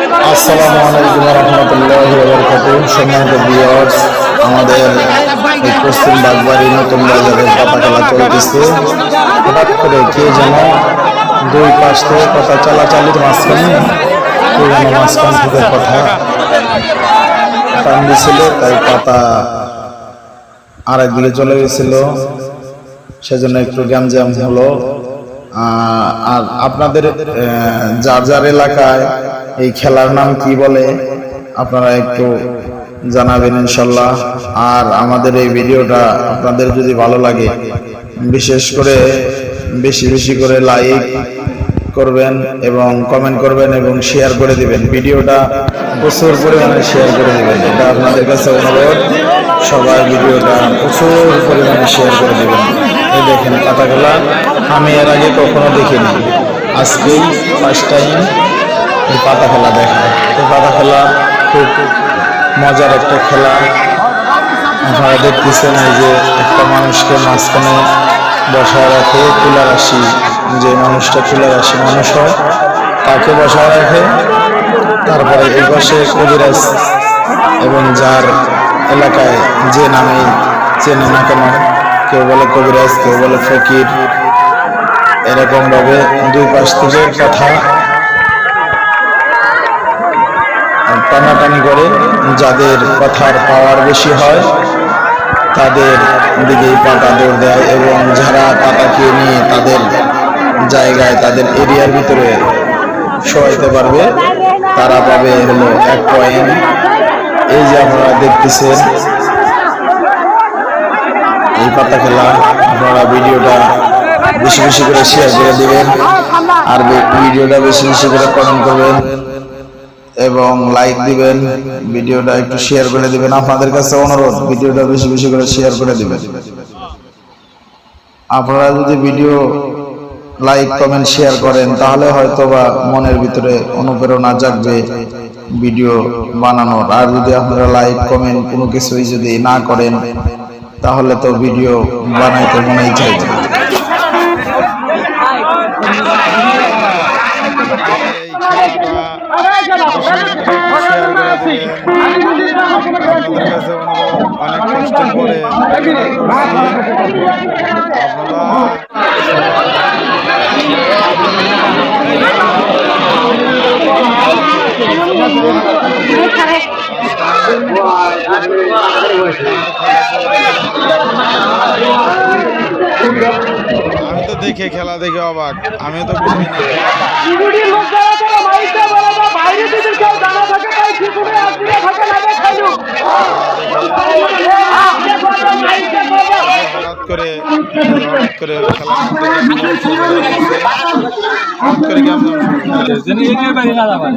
আসসালামু আলাইকুম রহমতুল্লাহ সম্মানিত ভিউয়ার্স আমাদের পশ্চিম বাগবাড়ি নতুন বাজারের পাতা খেলা চলতেছে। হঠাৎ করে কে যেন দুই পাশ থেকে কথা চালাচালির মাঝখানে কে মাঝখান থেকে কথা টান দিছিল তাই পাতা আরেক দিকে চলে গেছিল। সেজন্য একটু গ্যামজ্যাম হলো। আর আপনাদের যার যার এলাকায় এই খেলার নাম কি বলে? আপনারা একটু জানাবেন ইনশাল্লাহ। আর আমাদের এই ভিডিওটা আপনাদের যদি ভালো লাগে, বিশেষ করে বেশি বেশি করে লাইক করবেন এবং কমেন্ট করবেন এবং শেয়ার করে দিবেন। ভিডিওটা প্রচুর পরিমাণে শেয়ার করে দিবেন। এটা আপনাদের কাছে অনুরোধ, সবাই ভিডিওটা প্রচুর পরিমাণে শেয়ার করে দিবেন। এই দেখেন পাতাগুলা আমি এর আগে কখনো দেখিনি। আজকেই ফার্স্ট টাইম পাতা খেলা দেখা। এই পাতা খেলা খুব মজার একটা খেলা। আপনারা দেখতেছেন এই যে একটা মানুষকে মাঝখানে বসায় রাখে, তুলা রাশি। যে মানুষটা তুলা রাশি মানুষ হয়, তাকে বসায় রাখে। তারপরে এই পাশে কবিরাজ এবং যার এলাকায় যে নামে চেনে না কেন, কেউ বলে কবিরাজ, কেউ বলে ফকির, এরকমভাবে দুই পাশ থেকে কথা টানাটানি করে যাদের কথার পাওয়ার বেশি হয়, তাদের দিকেই পাতা দৌড় দেয় এবং যারা পাতাকে নিয়ে তাদের জায়গায়, তাদের এরিয়ার ভিতরে শোয়াইতে পারবে, তারা পাবে হলো এক পয়েন্ট। এই যে আপনারা দেখতেছেন, এই পাতা খেলা, আপনারা ভিডিওটা বেশি বেশি করে শেয়ার করে দেবেন। আর ভিডিওটা বেশি বেশি করে কমেন্ট করবেন। এবং লাইক দিবেন, ভিডিওটা একটু শেয়ার করে দিবেন। আপনাদের কাছে অনুরোধ, ভিডিওটা বেশি বেশি করে শেয়ার করে দিবেন। আপনারা যদি ভিডিও লাইক কমেন্ট শেয়ার করেন, তাহলে হয়তো বা মনের ভিতরে অনুপ্রেরণা জাগবে ভিডিও বানানোর। আর যদি আপনারা লাইক কমেন্ট কোনো কিছুই যদি না করেন, তাহলে তো ভিডিও বানাইতে মনেই অনেক কষ্ট করে আমি তো দেখে খেলা দেখে অবাক। আমি তো বুঝি না চিগুড়ির লোক যারা তারা মাইকে বলে না বাইরে যদি কেউ জানা থাকে তাই চিগুড়ি আসলে থাকে না দেখাইলো হঠাৎ করে হঠাৎ করে হঠাৎ করে কেমন জেনে বাড়ি না যাবার